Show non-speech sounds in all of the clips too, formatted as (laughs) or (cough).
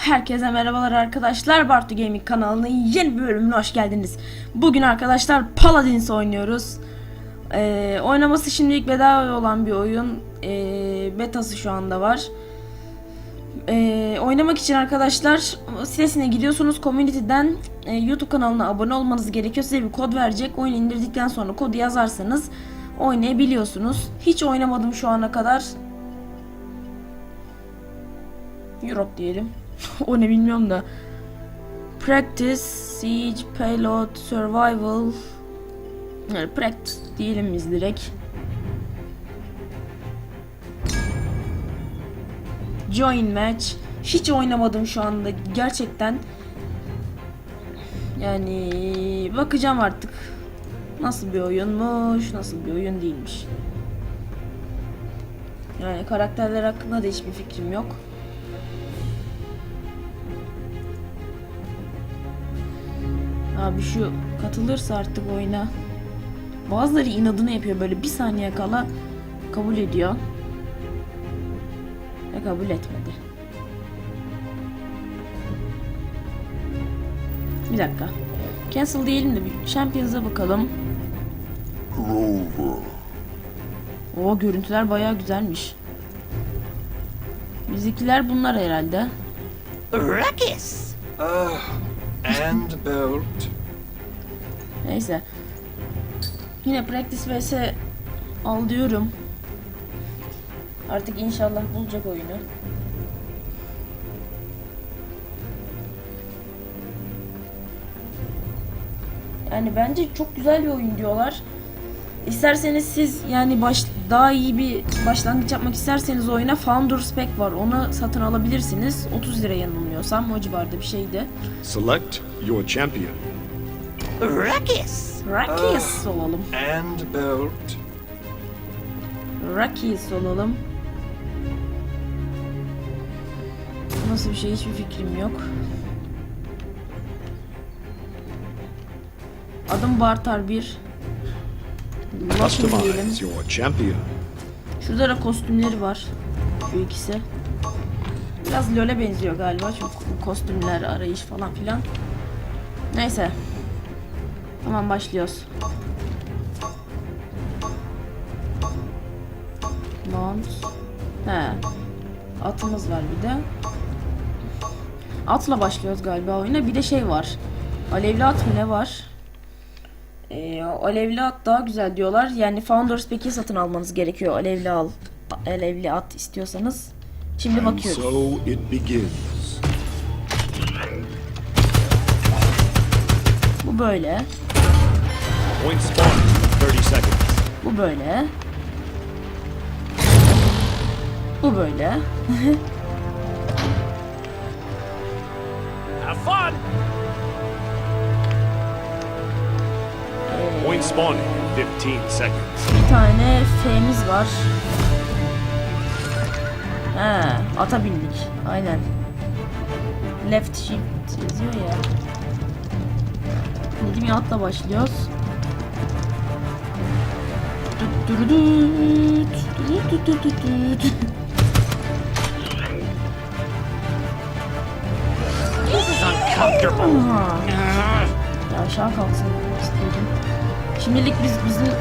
Herkese merhabalar arkadaşlar. Bartu Gaming kanalının yeni bir bölümüne hoş geldiniz. Bugün arkadaşlar Paladins oynuyoruz. Ee, oynaması şimdilik bedava olan bir oyun. Ee, betası şu anda var. Ee, oynamak için arkadaşlar sitesine gidiyorsunuz. Community'den e, YouTube kanalına abone olmanız gerekiyor. Size bir kod verecek. Oyunu indirdikten sonra kodu yazarsanız oynayabiliyorsunuz. Hiç oynamadım şu ana kadar. Europe diyelim. (laughs) o ne bilmiyorum da. Practice, Siege, Payload, Survival. Yani practice diyelim biz direkt. Join match. Hiç oynamadım şu anda gerçekten. Yani bakacağım artık. Nasıl bir oyunmuş, nasıl bir oyun değilmiş. Yani karakterler hakkında da hiçbir fikrim yok. Abi şu katılırsa artık oyuna. Bazıları inadını yapıyor böyle bir saniye kala kabul ediyor. Ve kabul etmedi. Bir dakika. Cancel diyelim de bir Champions'a bakalım. Grover. O görüntüler bayağı güzelmiş. Bizimkiler bunlar herhalde. Ruckus! Ah, and belt. Neyse. Yine practice vs al diyorum. Artık inşallah bulacak oyunu. Yani bence çok güzel bir oyun diyorlar. İsterseniz siz yani baş, daha iyi bir başlangıç yapmak isterseniz oyuna Founders Pack var. Onu satın alabilirsiniz. 30 lira yanılmıyorsam o civarda bir şeydi. Select your champion. Ruckus! Rockies olalım. And belt. Rockies olalım. Nasıl bir şey hiçbir fikrim yok. Adım Bartar 1. Lucky diyelim. Customize your champion. Şurada da kostümleri var. Şu ikisi. Biraz LoL'e benziyor galiba çünkü kostümler, arayış falan filan. Neyse. Tamam başlıyoruz. Mount. He. Atımız var bir de. Atla başlıyoruz galiba oyuna. Bir de şey var. Alevli at mı ne var? Ee, alevli at daha güzel diyorlar. Yani Founders Pack'i satın almanız gerekiyor. Alevli al. Alevli at istiyorsanız. Şimdi And bakıyoruz. so it begins. Bu böyle. Point spawn in 30 seconds. Bu böyle. Bu böyle. (laughs) Spawning in 15 seconds. Bir tane F'miz var. He, ata bindik. Aynen. Left shift yazıyor ya. Dedim ya atla başlıyoruz. Aha. Ya aşağı kalksın istiyordum. Şimdilik biz bizim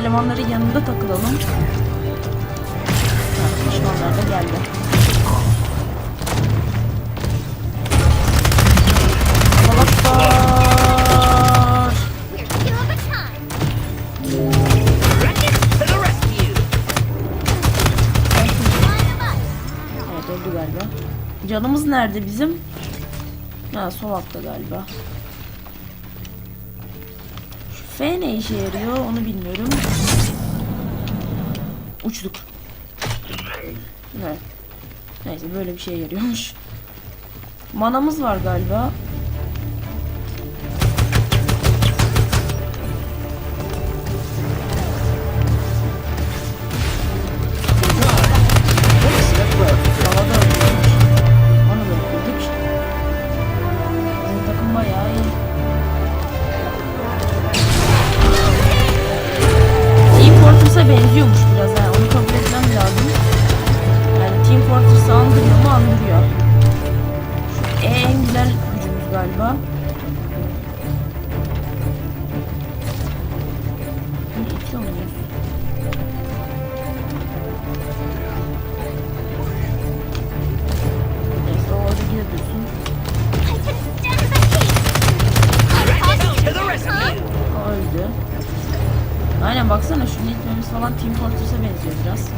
elemanların yanında takılalım. Düşmanlar da geldi. Salaklar! Evet öldü galiba. Canımız nerede bizim? Ha sol altta galiba. F ne işe yarıyor onu bilmiyorum. Uçtuk. Evet. Neyse böyle bir şey yarıyormuş. Manamız var galiba. Fortress'a itmemiz falan Team Fortress'a benziyor biraz.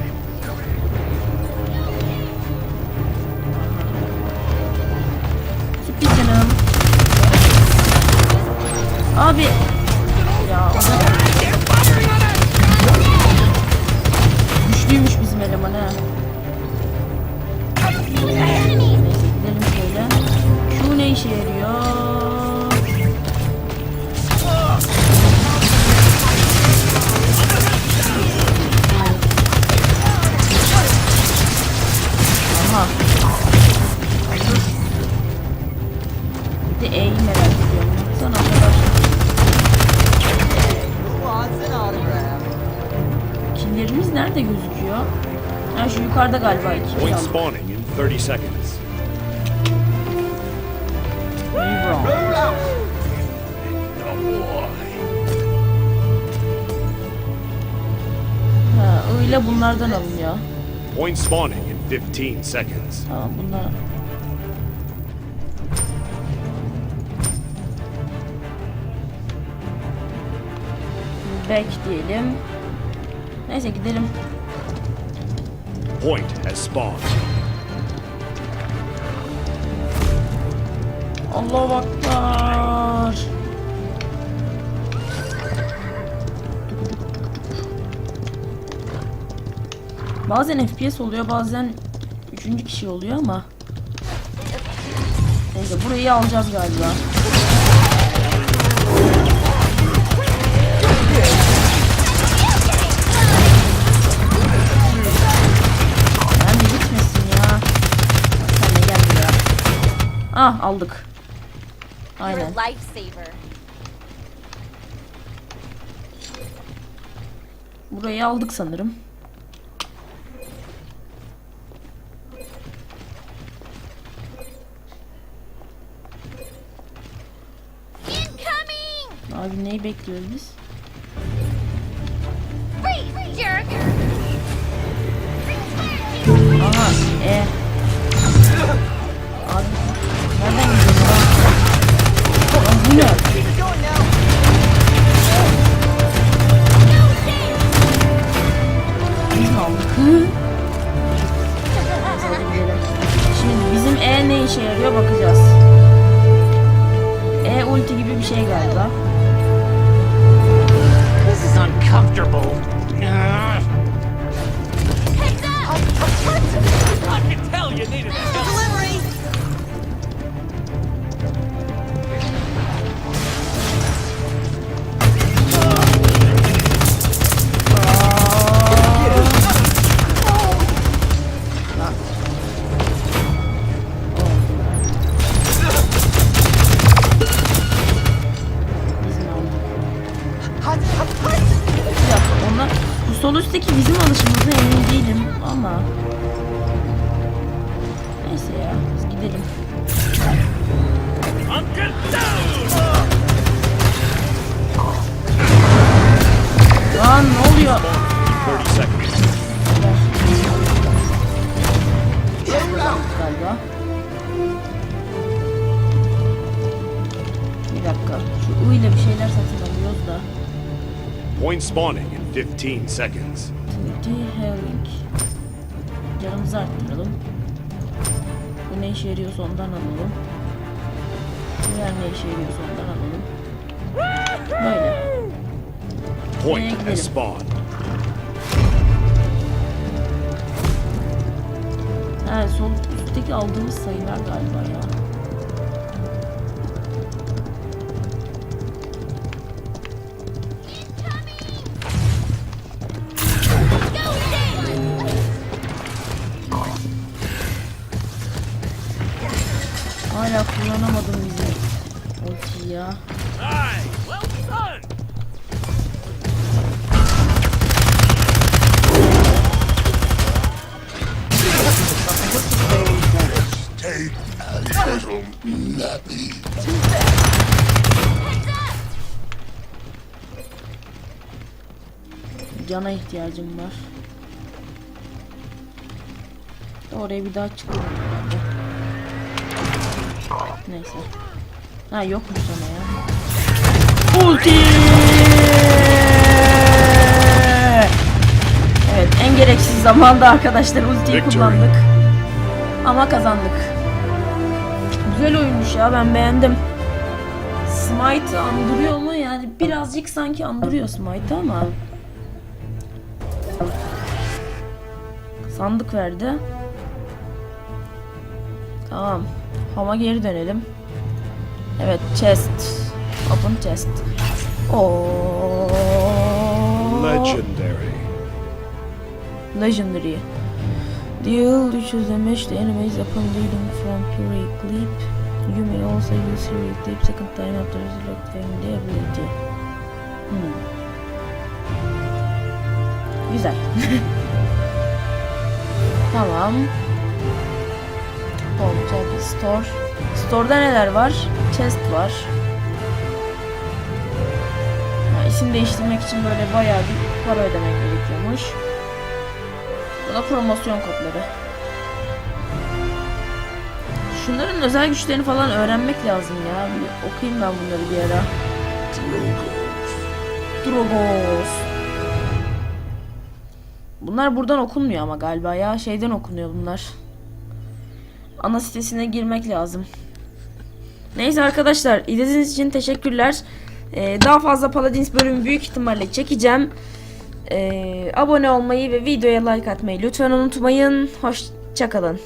De E'yi merak ediyorum. Baksana arkadaşlar. Killerimiz nerede gözüküyor? Ha şu yukarıda galiba iki Point spawning in 30 seconds. Ha öyle bunlardan alınıyor. Point spawning in 15 seconds. Tamam bunlar. Back diyelim. Neyse gidelim. Point has spawned. Allahu Akbar. Bazen FPS oluyor bazen üçüncü kişi oluyor ama Neyse burayı alacağız galiba. Ah aldık. Aynen. Burayı aldık sanırım. Abi neyi bekliyoruz biz? Aha e. sol üstteki bizim alışımızda emin değilim ama neyse ya biz gidelim. Lan ne oluyor? 30 seconds. Galiba. Bir dakika. Şu U ile bir şeyler satın alıyoruz da. Point spawning in 15 seconds. Multi Healing. Canımızı arttıralım. Bu ne işe yarıyorsa ondan alalım. Diğer ne işe yarıyorsa ondan alalım. Böyle. Point has spawned. Ha sol üstteki aldığımız sayılar galiba ya. Hala kullanamadım bizim ultiyi ya. Cana ihtiyacım var. Oraya bir daha çıkıyorum. Neyse. Ha yokmuş sana ya. Ulti! Evet en gereksiz zamanda arkadaşlar ultiyi kullandık. Ama kazandık. Güzel oyunmuş ya ben beğendim. Smite andırıyor mu? Yani birazcık sanki andırıyor Smite ama. Sandık verdi. Tamam. Hama geri dönelim. Evet chest. Open chest. Oo. Legendary. Legendary. Deal düşüz damage the enemies upon leading from pure clip. You may also use hero clip second time after selecting the ability. Hmm. Güzel. (laughs) tamam. Tab store. Store'da neler var? Chest var. Ha, isim değiştirmek için böyle bayağı bir para ödemek gerekiyormuş. Bu da promosyon kodları. Şunların özel güçlerini falan öğrenmek lazım ya. Bir okuyayım ben bunları bir ara. Drogos. Bunlar buradan okunmuyor ama galiba ya. Şeyden okunuyor bunlar. Ana sitesine girmek lazım. Neyse arkadaşlar izlediğiniz için teşekkürler. Ee, daha fazla Paladins bölümü büyük ihtimalle çekeceğim. Ee, abone olmayı ve videoya like atmayı lütfen unutmayın. Hoşçakalın.